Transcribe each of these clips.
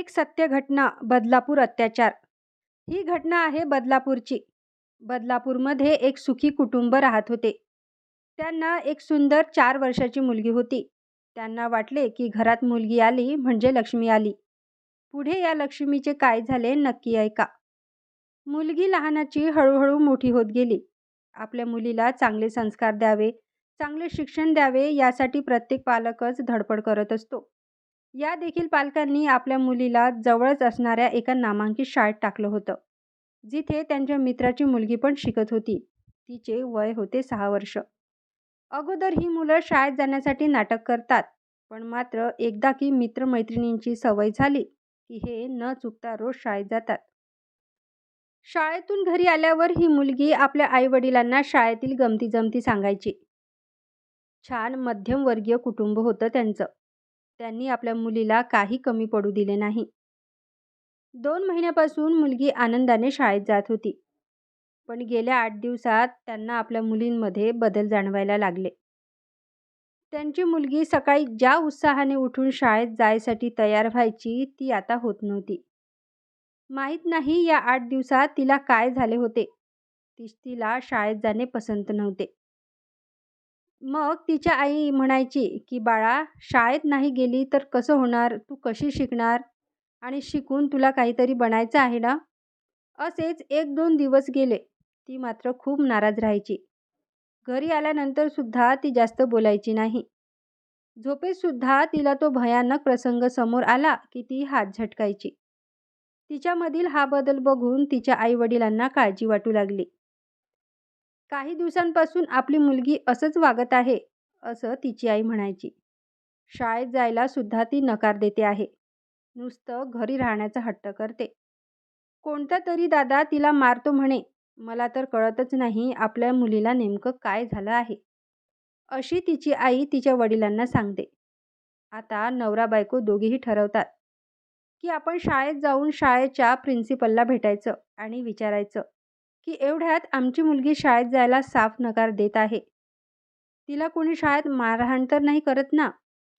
एक सत्य घटना बदलापूर अत्याचार. ही घटना आहे बदलापूरची. बदलापूरमध्ये एक सुखी कुटुंब राहत होते. त्यांना एक सुंदर चार वर्षाची मुलगी होती. त्यांना वाटले की घरात मुलगी आली म्हणजे लक्ष्मी आली. पुढे या लक्ष्मीचे काय झाले नक्की ऐका. मुलगी लहानाची हळूहळू मोठी होत गेली. आपल्या मुलीला चांगले संस्कार द्यावे चांगले शिक्षण द्यावे यासाठी प्रत्येक पालकच धडपड करत असतो. या देखील पालकांनी आपल्या मुलीला जवळच असणाऱ्या एका नामांकित शाळेत टाकलं होतं जिथे त्यांच्या मित्राची मुलगी पण शिकत होती. तिचे वय होते सहा वर्ष. अगोदर ही मुलं शाळेत जाण्यासाठी नाटक करतात पण मात्र एकदा की मित्रमैत्रिणींची सवय झाली की हे न चुकता रोज शाळेत जातात. शाळेतून घरी आल्यावर ही मुलगी आपल्या आईवडिलांना शाळेतील गमती जमती सांगायची. छान मध्यमवर्गीय कुटुंब होतं त्यांचं. त्यांनी आपल्या मुलीला काही कमी पडू दिले नाही. दोन महिन्यापासून मुलगी आनंदाने शाळेत जात होती. पण गेल्या आठ दिवसात त्यांना आपल्या मुलींमध्ये बदल जाणवायला लागले. त्यांची मुलगी सकाळी ज्या उत्साहाने उठून शाळेत जायसाठी तयार व्हायची ती आता होत नव्हती. माहीत नाही या आठ दिवसात तिला काय झाले होते. तिला शाळेत जाणे पसंत नव्हते. मग तिच्या आई म्हणायची की बाळा शाळेत नाही गेली तर कसं होणार? तू कशी शिकणार? आणि शिकून तुला काहीतरी बनायचं आहे ना? असेच एक दोन दिवस गेले. ती मात्र खूप नाराज राहायची. घरी आल्यानंतर सुद्धा ती जास्त बोलायची नाही. झोपेतसुद्धा तिला तो भयानक प्रसंग समोर आला की ती हात झटकायची. तिच्यामधील हा बदल बघून तिच्या आईवडिलांना काळजी वाटू लागली. काही दिवसांपासून आपली मुलगी असंच वागत आहे असं तिची आई म्हणायची. शाळेत जायला सुद्धा ती नकार देते आहे. नुसतं घरी राहण्याचा हट्ट करते. कोणता तरी दादा तिला मारतो म्हणे. मला तर कळतच नाही आपल्या मुलीला नेमकं काय झालं आहे. अशी तिची आई तिच्या वडिलांना सांगते. आता नवरा बायको दोघेही ठरवतात. की आपण शाळेत जाऊन शाळेच्या प्रिन्सिपलला भेटायचं आणि विचारायचं. की एवढ्यात आमची मुलगी शाळेत जायला साफ नकार देत आहे. तिला कोणी शाळेत मारहाण तर नाही करत ना?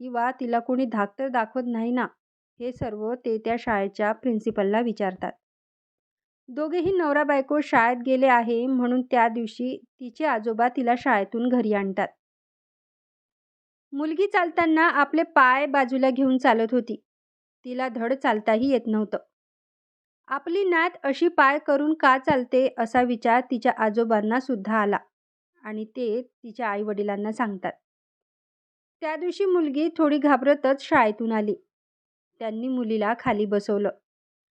किंवा तिला कोणी धाक तर दाखवत नाही ना? हे सर्व ते त्या शाळेच्या प्रिन्सिपलला विचारतात. दोघेही नवरा बायको शाळेत गेले आहे म्हणून त्या दिवशी तिचे आजोबा तिला शाळेतून घरी आणतात. मुलगी चालताना आपले पाय बाजूला घेऊन चालत होती. तिला धड चालताही येत नव्हतं. आपली नात अशी पाय करून का चालते असा विचार तिच्या आजोबांना सुद्धा आला आणि ते तिच्या आईवडिलांना सांगतात. त्या दिवशी मुलगी थोडी घाबरतच शाळेतून आली. त्यांनी मुलीला खाली बसवलं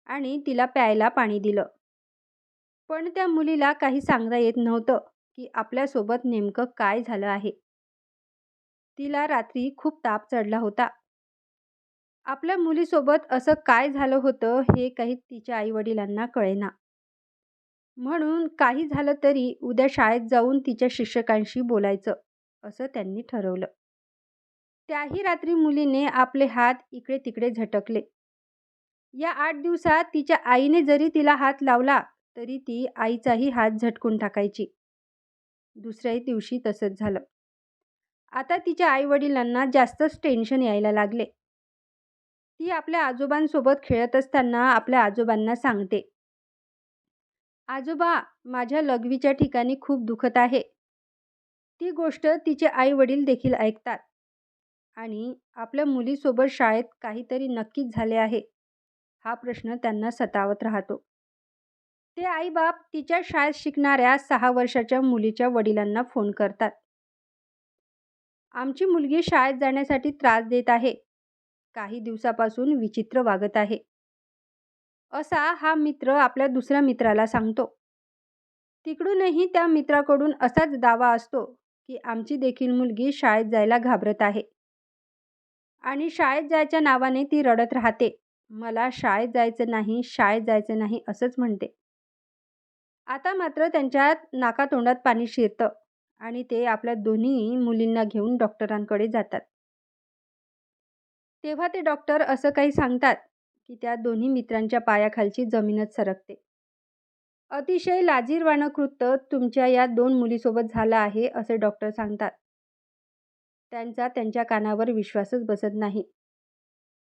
आणि तिला प्यायला पाणी दिलं. पण त्या मुलीला काही सांगता येत नव्हतं की आपल्यासोबत नेमकं काय झालं आहे. तिला रात्री खूप ताप चढला होता. आपल्या मुलीसोबत असं काय झालं होतं हे काही तिच्या आईवडिलांना कळेना. म्हणून काही झालं तरी उद्या शाळेत जाऊन तिच्या शिक्षकांशी बोलायचं असं त्यांनी ठरवलं. त्याही रात्री मुलीने आपले हात इकडे तिकडे झटकले. या आठ दिवसात तिच्या आईने जरी तिला हात लावला तरी ती आईचाही हात झटकून टाकायची. दुसऱ्याही दिवशी तसंच झालं. आता तिच्या आईवडिलांना जास्तच टेन्शन यायला लागले. ती आपल्या आजोबांसोबत खेळत असताना आपल्या आजोबांना सांगते. आजोबा माझ्या लघवीच्या ठिकाणी खूप दुखत आहे. ती गोष्ट तिचे आई वडील देखील ऐकतात. आणि आपल्या मुलीसोबत शाळेत काहीतरी नक्कीच झाले आहे. हा प्रश्न त्यांना सतावत राहतो. ते आईबाप तिच्या शाळेत शिकणाऱ्या सहा वर्षाच्या मुलीच्या वडिलांना फोन करतात. आमची मुलगी शाळेत जाण्यासाठी त्रास देत आहे. काही दिवसापासून विचित्र वागत आहे. असा हा मित्र आपल्या दुसऱ्या मित्राला सांगतो. तिकडूनही त्या मित्राकडून असाच दावा असतो की आमची देखील मुलगी शाळेत जायला घाबरत आहे. आणि शाळेत जायच्या नावाने ती रडत राहते. मला शाळेत जायचं नाही शाळेत जायचं नाही असंच म्हणते. आता मात्र त्यांच्या नाकातोंडात पाणी शिरतं आणि ते आपल्या दोन्ही मुलींना घेऊन डॉक्टरांकडे जातात. तेव्हा ते डॉक्टर असं काही सांगतात की त्या दोन्ही मित्रांच्या पायाखालची जमीनच सरकते. अतिशय लाजीरवाणं कृत्य तुमच्या या दोन मुलीसोबत झालं आहे असे डॉक्टर सांगतात. त्यांचा त्यांच्या कानावर विश्वासच बसत नाही.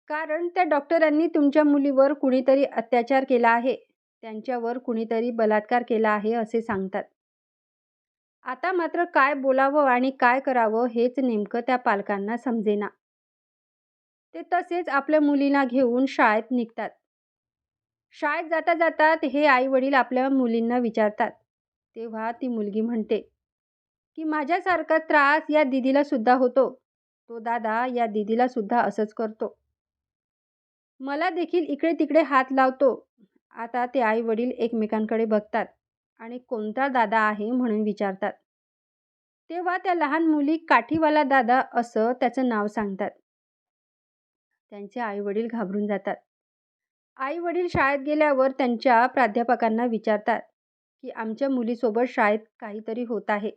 कारण त्या डॉक्टरांनी तुमच्या मुलीवर कुणीतरी अत्याचार केला आहे त्यांच्यावर कुणीतरी बलात्कार केला आहे असे सांगतात. आता मात्र काय बोलावं आणि काय करावं हेच नेमकं त्या पालकांना समजेना. ते तसेच आपल्या मुलींना घेऊन शाळेत निघतात. शाळेत जाता जातात हे आई वडील आपल्या मुलींना विचारतात. तेव्हा ती मुलगी म्हणते की माझ्यासारखा त्रास या दिदीला सुद्धा होतो. तो दादा या दिदीला सुद्धा असंच करतो. मला देखील इकडे तिकडे हात लावतो. आता ते आई वडील एकमेकांकडे बघतात आणि कोणता दादा आहे? म्हणून विचारतात. तेव्हा त्या लहान मुली काठीवाला दादा असं त्याचं नाव सांगतात. त्यांचे आईवडील घाबरून जातात. आईवडील शाळेत गेल्यावर त्यांच्या प्राध्यापकांना विचारतात की आमच्या मुलीसोबत शाळेत काहीतरी होत आहे.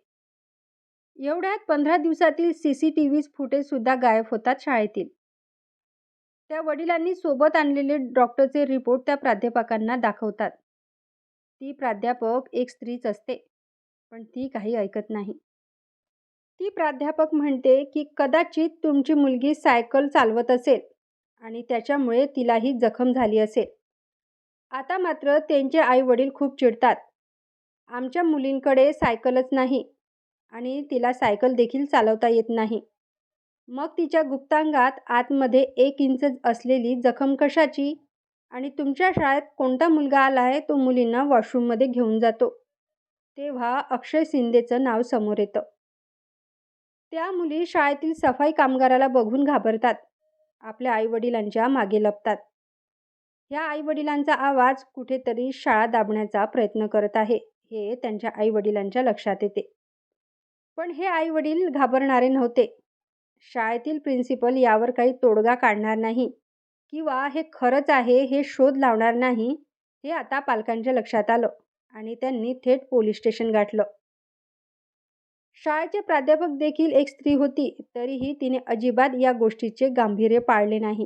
एवढ्यात पंधरा दिवसातील सी सी टी व्ही फुटेजसुद्धा गायब होतात शाळेतील. त्या वडिलांनी सोबत आणलेले डॉक्टरचे रिपोर्ट त्या प्राध्यापकांना दाखवतात. ती प्राध्यापक एक स्त्रीच असते पण ती काही ऐकत नाही. ती प्राध्यापक म्हणते की कदाचित तुमची मुलगी सायकल चालवत असेल आणि त्याच्यामुळे तिलाही जखम झाली असेल. आता मात्र त्यांचे आई वडील खूप चिडतात. आमच्या मुलींकडे सायकलच नाही आणि तिला सायकल देखील चालवता येत नाही. मग तिच्या गुप्तांगात आतमध्ये एक इंच असलेली जखम कशाची? आणि तुमच्या शाळेत कोणता मुलगा आला आहे तो मुलींना वॉशरूममध्ये घेऊन जातो? तेव्हा अक्षय शिंदेचं नाव समोर येतं. त्या मुली शाळेतील सफाई कामगाराला बघून घाबरतात. आपल्या आईवडिलांच्या मागे लपतात. ह्या आईवडिलांचा आवाज कुठेतरी शाळा दाबण्याचा प्रयत्न करत आहे हे त्यांच्या आईवडिलांच्या लक्षात येते. पण हे आईवडील घाबरणारे नव्हते. शाळेतील प्रिन्सिपल यावर काही तोडगा काढणार नाही किंवा हे खरंच आहे हे शोध लावणार नाही हे आता पालकांच्या लक्षात आलं आणि त्यांनी थेट पोलीस स्टेशन गाठलं. शाळेचे प्राध्यापक देखील एक स्त्री होती तरीही तिने अजिबात या गोष्टीचे गांभीर्य पाळले नाही.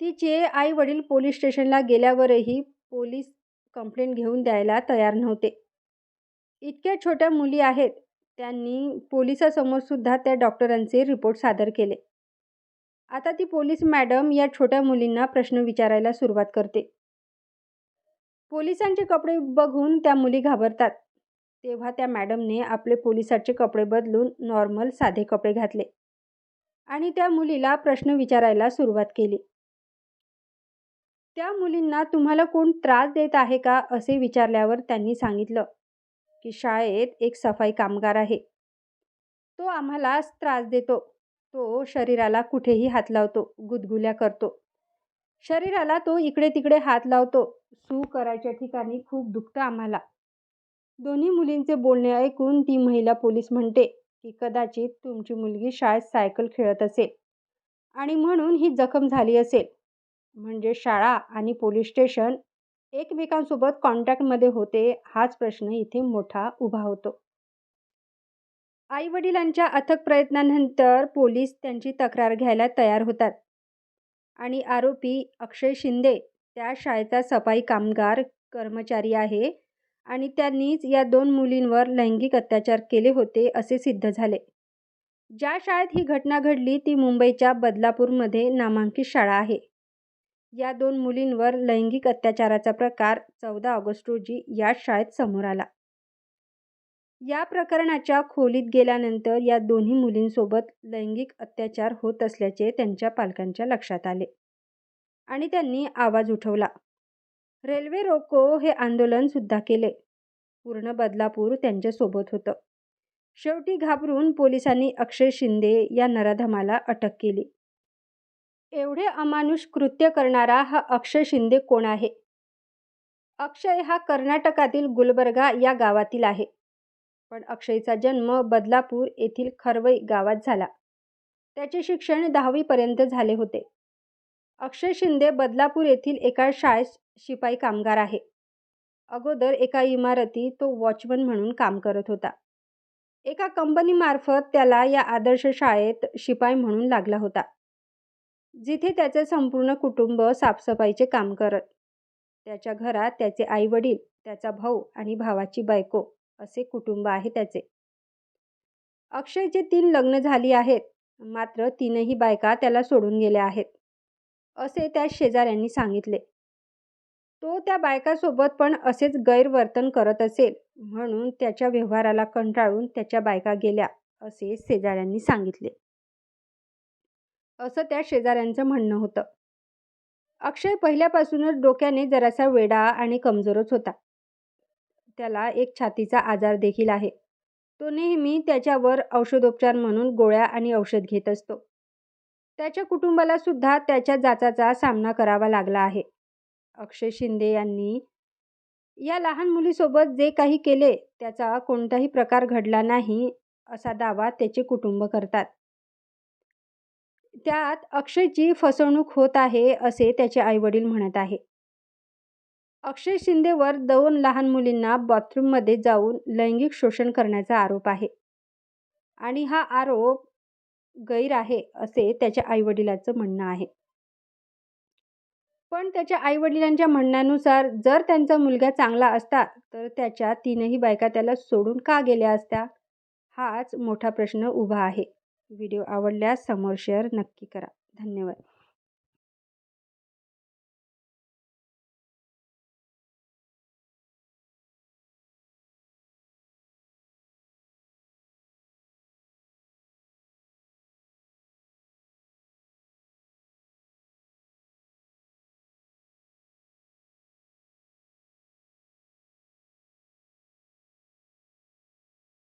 तिचे आई वडील पोलीस स्टेशनला गेल्यावरही पोलीस कंप्लेंट घेऊन द्यायला तयार नव्हते. इतक्या छोट्या मुली आहेत त्यांनी पोलिसासमोर सुद्धा त्या डॉक्टरांचे रिपोर्ट सादर केले. आता ती पोलीस मॅडम या छोट्या मुलींना प्रश्न विचारायला सुरुवात करते. पोलिसांचे कपडे बघून त्या मुली घाबरतात. तेव्हा त्या मॅडमने आपले पोलिसाचे कपडे बदलून नॉर्मल साधे कपडे घातले आणि त्या मुलीला प्रश्न विचारायला सुरुवात केली. त्या मुलींना तुम्हाला कोण त्रास देत आहे का? असे विचारल्यावर त्यांनी सांगितलं की शाळेत एक सफाई कामगार आहे. तो आम्हाला त्रास देतो. तो शरीराला कुठेही हात लावतो गुदगुल्या करतो. शरीराला तो इकडे तिकडे हात लावतो. सू करायच्या ठिकाणी खूप दुखतं आम्हाला. दोन्ही मुलींचे बोलणे ऐकून ती महिला पोलीस म्हणते की कदाचित तुमची मुलगी शाळेत सायकल खेळत असेल आणि म्हणून ही जखम झाली असेल. म्हणजे शाळा आणि पोलीस स्टेशन एकमेकांसोबत कॉन्टॅक्टमध्ये होते हाच प्रश्न इथे मोठा उभा होतो. आईवडिलांच्या अथक प्रयत्नानंतर पोलीस त्यांची तक्रार घ्यायला तयार होतात आणि आरोपी अक्षय शिंदे त्या शाळेचा सफाई कामगार कर्मचारी आहे आणि त्यांनीच या दोन मुलींवर लैंगिक अत्याचार केले होते असे सिद्ध झाले. ज्या शाळेत ही घटना घडली ती मुंबईच्या बदलापूरमध्ये नामांकित शाळा आहे. या दोन मुलींवर लैंगिक अत्याचाराचा प्रकार चौदा ऑगस्ट रोजी या शाळेत समोर आला. या प्रकरणाच्या खोलीत गेल्यानंतर या दोन्ही मुलींसोबत लैंगिक अत्याचार होत असल्याचे त्यांच्या पालकांच्या लक्षात आले आणि त्यांनी आवाज उठवला. रेल्वे रोको हे आंदोलन सुद्धा केले. पूर्ण बदलापूर त्यांच्यासोबत होतं. शेवटी घाबरून पोलिसांनी अक्षय शिंदे या नराधमाला अटक केली. एवढे अमानुष कृत्य करणारा हा अक्षय शिंदे कोण आहे? अक्षय हा कर्नाटकातील गुलबर्गा या गावातील आहे. पण अक्षयचा जन्म बदलापूर येथील खरवई गावात झाला. त्याचे शिक्षण दहावीपर्यंत झाले होते. अक्षय शिंदे बदलापूर येथील एका शाळेत शिपाई कामगार आहे. अगोदर एका इमारतीत तो वॉचमन म्हणून काम करत होता. एका कंपनीमार्फत त्याला या आदर्श शाळेत शिपाई म्हणून लागला होता. जिथे त्याचे संपूर्ण कुटुंब साफसफाईचे काम करत त्याच्या घरात त्याचे आईवडील त्याचा भाऊ आणि भावाची बायको असे कुटुंब आहे त्याचे. अक्षयचे तीन लग्न झाली आहेत मात्र तीनही बायका त्याला सोडून गेल्या आहेत. असे त्या शेजाऱ्यांनी सांगितले. तो त्या बायकासोबत पण असेच गैरवर्तन करत असेल म्हणून त्याच्या व्यवहाराला कंटाळून त्याच्या बायका गेल्या असे शेजाऱ्यांनी सांगितले. असं त्या शेजाऱ्यांचं म्हणणं होतं. अक्षय पहिल्यापासूनच डोक्याने जरासा वेडा आणि कमजोरच होता. त्याला एक छातीचा आजार देखील आहे. तो नेहमी त्याच्यावर औषधोपचार म्हणून गोळ्या आणि औषध घेत असतो. त्याच्या कुटुंबाला सुद्धा त्याच्या जाचाचा सामना करावा लागला आहे. अक्षय शिंदे यांनी या लहान मुलीसोबत जे काही केले त्याचा कोणताही प्रकार घडला नाही असा दावा त्याचे कुटुंब करतात. त्यात अक्षयची फसवणूक होत आहे असे त्याचे आईवडील म्हणत आहे. अक्षय शिंदेवर दोन लहान मुलींना बाथरूममध्ये जाऊन लैंगिक शोषण करण्याचा आरोप आहे. आणि हा आरोप गैर आहे असे त्याच्या आईवडिलांचं म्हणणं आहे. पण त्याच्या आईवडिलांच्या म्हणण्यानुसार जर त्यांचा मुलगा चांगला असता तर त्याच्या तीनही बायका त्याला सोडून का गेल्या असत्या? हाच मोठा प्रश्न उभा आहे. व्हिडिओ आवडल्यास समोर शेअर नक्की करा. धन्यवाद.